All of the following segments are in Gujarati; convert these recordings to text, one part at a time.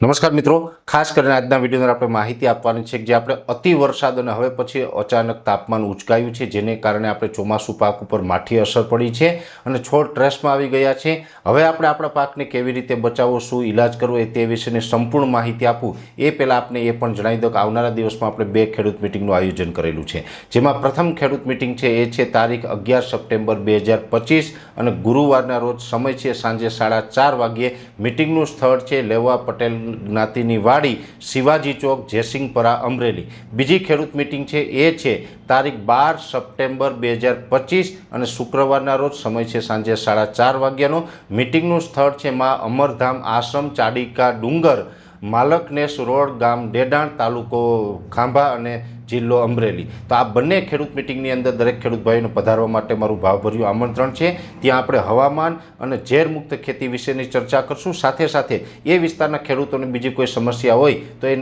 નમસ્કાર મિત્રો. ખાસ કરીને આજના અંદર આપણે માહિતી આપવાની છે કે જે આપણે અતિ વરસાદ અને હવે પછી અચાનક તાપમાન ઉચકાયું છે, જેને કારણે આપણે ચોમાસું પાક ઉપર માઠી અસર પડી છે અને છોડ ટ્રેસમાં આવી ગયા છે. હવે આપણે આપણા પાકને કેવી રીતે બચાવવો શું ઇલાજ કરવો એ તે વિશેની સંપૂર્ણ માહિતી આપું. એ પહેલાં આપને એ પણ જણાવી દઉં કે આવનારા દિવસમાં આપણે બે ખેડૂત મિટિંગનું આયોજન કરેલું છે. જેમાં પ્રથમ ખેડૂત મિટિંગ છે એ છે તારીખ અગિયાર સપ્ટેમ્બર બે હજાર પચીસ અને ગુરુવારના રોજ સમય છે સાંજે સાડા ચાર વાગ્યે. મિટિંગનું સ્થળ છે લેવા પટેલ જ્ઞાતિની વાડી શિવાજી ચોક, જયસિંહપરા, અમરેલી. બીજી ખેડૂત મિટિંગ છે એ છે, તારીખ બાર સપ્ટેમ્બર બે હજાર પચીસ અને શુક્રવારના રોજ સમય છે સાંજે સાડા ચાર વાગ્યાનો. મિટિંગનું સ્થળ છે માં અમરધામ આશ્રમ, ચાડિકા ડુંગર માલકનેસ રોડ ગામ, ડેડાણ તાલુકો ખાંભા અને જિલ્લો અમરેલી. તો આ બંને ખેડૂત મિટિંગની અંદર દરેક ખેડૂત ભાઈઓને પધારવા માટે મારું ભાવભર્યું આમંત્રણ છે. ત્યાં આપણે હવામાન અને ઝેરમુક્ત ખેતી વિશેની ચર્ચા કરશું. સાથે સાથે એ વિસ્તારના ખેડૂતોને બીજી કોઈ સમસ્યા હોય તો એ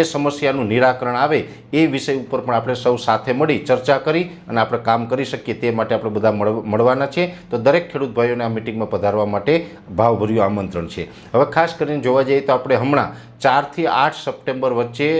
એ સમસ્યાનું નિરાકરણ આવે એ વિષય ઉપર પણ આપણે સૌ સાથે મળી ચર્ચા કરી અને આપણે કામ કરી શકીએ તે માટે આપણે બધા મળવ- મળવાના છે. તો દરેક ખેડૂત ભાઈઓને આ મિટિંગમાં પધારવા માટે ભાવભર્યું આમંત્રણ છે. હવે ખાસ કરીને જોવા જઈએ તો આપણે હમણાં ચારથી આઠ સપ્ટેમ્બર વચ્ચે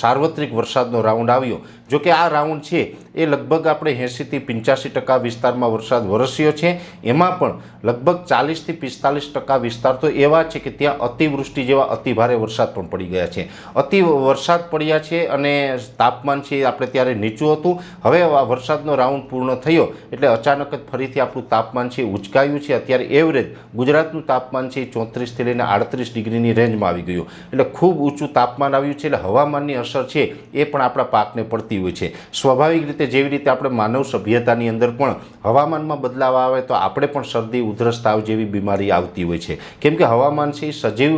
સાર્વત્રિક વરસાદનો રાઉન્ડ આવ્યો. જો કે આ રાઉન્ડ છે, એ લગભગ આપણે એંસીથી પંચ્યાસી ટકા વિસ્તારમાં વરસાદ વરસ્યો છે. એમાં પણ લગભગ ચાલીસથી પિસ્તાલીસ ટકા વિસ્તાર તો એવા છે કે ત્યાં અતિવૃષ્ટિ જેવા અતિભારે વરસાદ પણ પડી ગયા છે. અતિ વરસાદ પડ્યા છે અને તાપમાન છે આપણે ત્યારે નીચું હતું. હવે વરસાદનો રાઉન્ડ પૂર્ણ થયો એટલે અચાનક જ ફરીથી આપણું તાપમાન છે ઉચકાયું છે. અત્યારે એવરેજ ગુજરાતનું તાપમાન છે ચોત્રીસથી લઈને આડત્રીસ ડિગ્રીની રેન્જમાં આવી ગયું. એટલે ખૂબ ઊંચું તાપમાન આવ્યું છે એટલે હવામાનની અસર છે એ પણ આપણા પાકને પડતી હોય છે. સ્વાભાવિક રીતે જેવી રીતે આપણે માનવ સભ્યતાની અંદર પણ હવામાનમાં બદલાવ આવે તો આપણે પણ શરદી, ઉધરસ, તાવ જેવી બીમારી આવતી હોય છે. કેમ કે હવામાન છે એ સજીવ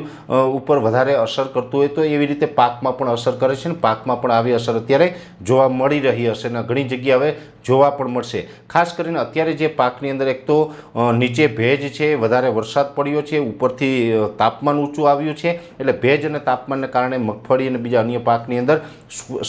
ઉપર વધારે અસર કરતું હોય તો એવી રીતે પાકમાં પણ અસર કરે છે ને પાકમાં પણ આવી અસર અત્યારે જોવા મળી રહી હશે ને ઘણી જગ્યાએ જોવા પણ મળશે. ખાસ કરીને અત્યારે જે પાકની અંદર એક તો નીચે ભેજ છે, વધારે વરસાદ પડ્યો છે, ઉપરથી તાપમાન ઊંચું આવ્યું છે. એટલે ભેજ અને તાપમાનને કારણે મગફળી અને બીજા અન્ય પાકની અંદર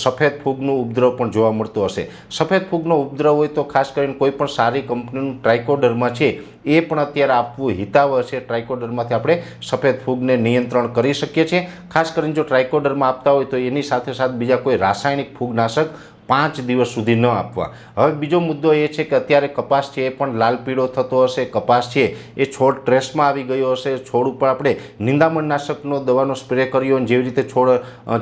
સફેદ ફૂગનું ઉપદ્રવ પણ જોવા મળતો હશે. સફેદ ફૂગનો ઉપદ્રવ હોય તો ખાસ કરીને કોઈ પણ સારી કંપનીનું ટ્રાઇકોડરમાં છે, એ પણ અત્યારે આપવું હિતાવ છે ટ્રાઇકોડરમાંથી આપણે સફેદ ફૂગને નિયંત્રણ કરી શકીએ છીએ. ખાસ કરીને જો ટ્રાઇકોડરમાં આપતા હોય તો એની સાથે સાથે બીજા કોઈ રાસાયણિક ફૂગનાશક પાંચ દિવસ સુધી ન આપવા. હવે બીજો મુદ્દો એ છે કે અત્યારે કપાસ છે એ પણ લાલ પીળો થતો હશે. કપાસ છે એ છોડ ટ્રેસમાં આવી ગયો હશે. છોડ ઉપર આપણે નિંદામણનાશકનો દવાનો સ્પ્રે કર્યો અને જેવી રીતે છોડ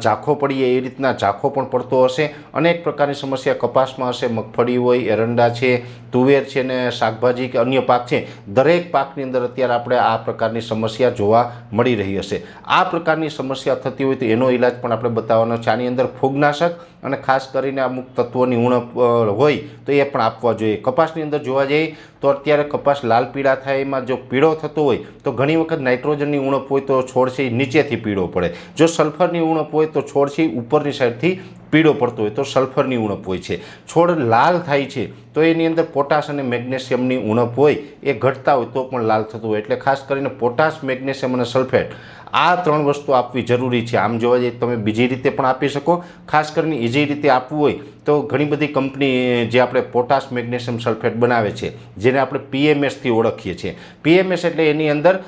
ઝાંખો પડીએ એ રીતના ઝાંખો પણ પડતો હશે. અનેક પ્રકારની સમસ્યા કપાસમાં હશે. મગફળી હોય, એરંડા છે, તુવેર છે ને શાકભાજી કે અન્ય પાક છે. દરેક પાકની અંદર અત્યારે આપણે આ પ્રકારની સમસ્યા જોવા મળી રહી હશે. આ પ્રકારની સમસ્યા થતી હોય તો એનો ઈલાજ પણ આપણે બતાવવાનો છે. આની અંદર ફૂગનાશક અને ખાસ કરીને અમુક તત્વોની ઉણપ હોય તો એ પણ આપવા જોઈએ. કપાસની અંદર જોવા જઈએ તો અત્યારે કપાસ લાલ પીળા થાય, એમાં જો પીળો થતો હોય તો ઘણી વખત નાઇટ્રોજનની ઉણપ હોય તો છોડ છે નીચેથી પીળો પડે. જો સલ્ફરની ઉણપ હોય તો છોડ ઉપરની સાઈડથી પીળો પડતો હોય તો સલ્ફરની ઉણપ હોય છે. છોડ લાલ થાય છે તો એની અંદર પોટાશ અને મેગ્નેશિયમની ઉણપ હોય એ ઘટતા હોય તો પણ લાલ થતું હોય. એટલે ખાસ કરીને પોટાશ, મેગ્નેશિયમ અને સલ્ફેટ આ ત્રણ વસ્તુ આપવી જરૂરી છે. આમ જોવા જઈએ તમે બીજી રીતે પણ આપી શકો. ખાસ કરીને ઇઝી રીતે આપવું હોય તો ઘણી બધી કંપની જે આપણે પોટાશ મેગ્નેશિયમ સલ્ફેટ બનાવે છે, જેને આપણે પીએમએસથી ઓળખીએ છીએ. પીએમએસ એટલે એની અંદર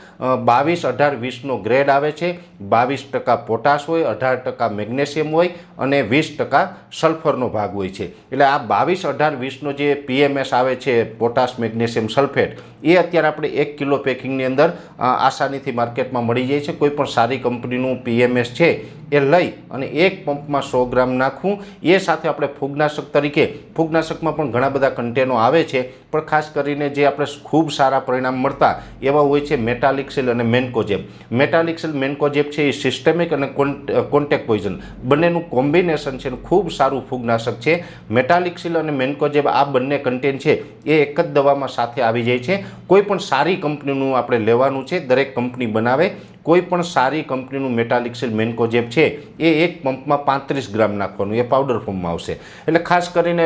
બાવીસ અઢાર વીસનો ગ્રેડ આવે છે. બાવીસ ટકા પોટાશ હોય, અઢાર ટકા મેગ્નેશિયમ હોય અને વીસ ટકા સલ્ફરનો ભાગ હોય છે. એટલે આ બાવીસ અઢાર વીસનો જે પીએમએસ આવે છે, પોટાશ મેગ્નેશિયમ સલ્ફેટ, એ અત્યારે આપણે એક કિલો પેકિંગની અંદર આસાનીથી માર્કેટમાં મળી જાય છે. કોઈ પણ સારી કંપનીનું પીએમએસ છે એ લઈ અને એક પંપમાં સો ગ્રામ નાખવું એ સાથે આપણે ફૂગનાશક તરીકે, ફૂગનાશકમાં પણ ઘણા બધા કન્ટેનો આવે છે. પણ ખાસ કરીને જે આપણે ખૂબ સારા પરિણામ મળતા એવા હોય છે મેટાલિક્સિલ અને મેન્કોજેબ. મેટાલિક્સિલ મેન્કોજેબ છે એ સિસ્ટેમિક અને કોન્ટેક પોઈઝન બંનેનું કોમ્બિનેશન છે ખૂબ સારું ફૂગનાશક છે. મેટાલિક્સિલ અને મેન્કોજેબ આ બંને કન્ટેન છે. એ એક જ દવામાં સાથે આવી જાય છે. કોઈ પણ સારી કંપનીનું આપણે લેવાનું છે. દરેક કંપની બનાવે. કોઈ પણ સારી કંપનીનું મેટાલિક્સિલ મેન્કોજેબ છે, એ એક પંપમાં પાંત્રીસ ગ્રામ નાખવાનું, એ પાવડર ફોર્મમાં આવશે. એટલે ખાસ કરીને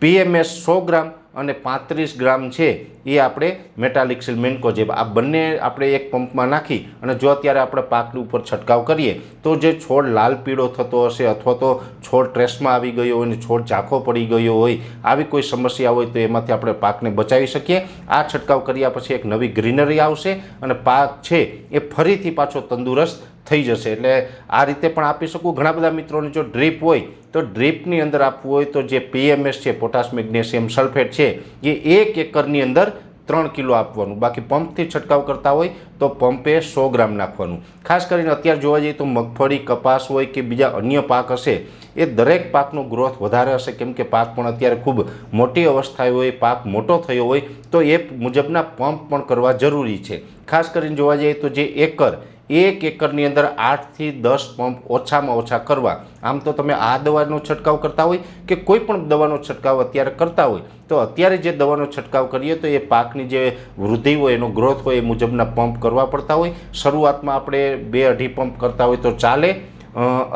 પીએમએસ સો ગ્રામ અને પાંત્રીસ ગ્રામ છે એ આપણે મેટાલિક્સિલ મેન્કોજેબ આ બંને આપણે એક પંપમાં નાખી અને જો અત્યારે આપણે પાકની ઉપર છંટકાવ કરીએ, તો જે છોડ લાલ પીળો થતો હશે અથવા તો છોડ ટ્રેસમાં આવી ગયો હોય અને છોડ ઝાંખો પડી ગયો હોય, આવી કોઈ સમસ્યા હોય તો એમાંથી આપણે પાકને બચાવી શકીએ. આ છંટકાવ કર્યા પછી એક નવી ગ્રીનરી આવશે અને પાક છે એ ફરીથી પાછો તંદુરસ્ત થઈ જશે. એટલે આ રીતે પણ આપી શકું. ઘણા બધા મિત્રોને જો ડ્રીપ હોય, તો ડ્રીપની અંદર આપવું હોય, તો જે પીએમએસ છે, પોટાશ મેગ્નેશિયમ સલ્ફેટ છે, એ એક એકરની અંદર ત્રણ કિલો આપવાનું. બાકી પંપથી છંટકાવ કરતા હોય, તો પંપે સો ગ્રામ નાખવાનું. ખાસ કરીને અત્યારે જોવા જઈએ તો મગફળી, કપાસ હોય કે બીજા અન્ય પાક હશે, એ દરેક પાકનો ગ્રોથ વધારે હશે. કેમ કે પાક પણ અત્યારે ખૂબ મોટી અવસ્થાએ હોય, પાક મોટો થયો હોય, તો એ મુજબના પંપ પણ કરવા જરૂરી છે. ખાસ કરીને જોવા જઈએ તો જે એકર એક એકરની અંદર આઠથી દસ પંપ ઓછામાં ઓછા કરવા. આમ તો તમે આ દવાનો છંટકાવ કરતા હોય કે કોઈ પણ દવાનો છંટકાવ અત્યારે કરતા હોય, તો અત્યારે જે દવાનો છંટકાવ કરીએ તો એ પાકની જે વૃદ્ધિ હોય, એનો ગ્રોથ હોય એ મુજબના પંપ કરવા પડતા હોય. શરૂઆતમાં આપણે બે અઢી પંપ કરતા હોય તો ચાલે.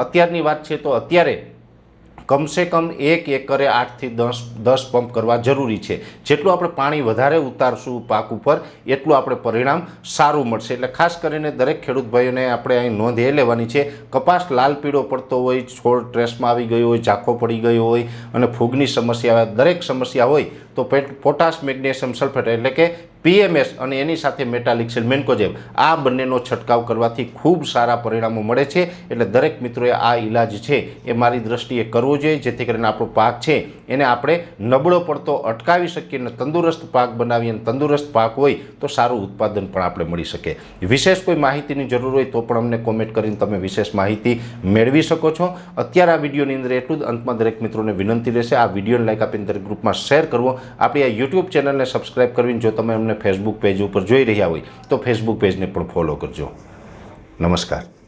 અત્યારની વાત છે તો અત્યારે કમસે કમ એક એકરે આઠથી દસ દસ પંપ કરવા જરૂરી છે. જેટલું આપણે પાણી વધારે ઉતારશું પાક ઉપર, એટલું આપણે પરિણામ સારું મળશે. એટલે ખાસ કરીને દરેક ખેડૂત ભાઈઓને આપણે અહીં નોંધ એ લેવાની છે, કપાસ લાલ પીળો પડતો હોય, છોડ ટ્રેસમાં આવી ગયો હોય, ઝાંખો પડી ગયો હોય અને ફૂગની સમસ્યા, દરેક સમસ્યા હોય તો પેટ પોટાશ મેગ્નેશિયમ સલ્ફેટ એટલે કે પીએમએસ અને એની સાથે મેટાલિક્સિલ મેન્કોજેબ આ બંનેનો છંટકાવ કરવાથી ખૂબ સારા પરિણામો મળે છે. એટલે દરેક મિત્રોએ આ ઇલાજ છે એ મારી દ્રષ્ટિએ કરવો જોઈએ, જેથી કરીને આપણો પાક છે એને આપણે નબળો પડતો અટકાવી શકીએ અને તંદુરસ્ત પાક બનાવીએ અને તંદુરસ્ત પાક હોય તો સારું ઉત્પાદન પણ આપણે મળી શકે. વિશેષ કોઈ માહિતીની જરૂર હોય તો પણ અમને કોમેન્ટ કરીને તમે વિશેષ માહિતી મેળવી શકો છો. અત્યારે આ વિડીયોની અંદર એટલું જ. અંતમાં દરેક મિત્રોને વિનંતી રહેશે, આ વિડીયોને લાઈક આપીને દરેક ગ્રુપમાં શેર કરવો. આપણી આ યુટ્યુબ ચેનલને સબસ્ક્રાઈબ કરવી જો તમે અમને ફેસબુક પેજ ઉપર જોઈ રહ્યા હોય તો ફેસબુક પેજને પણ ફોલો કરજો. નમસ્કાર.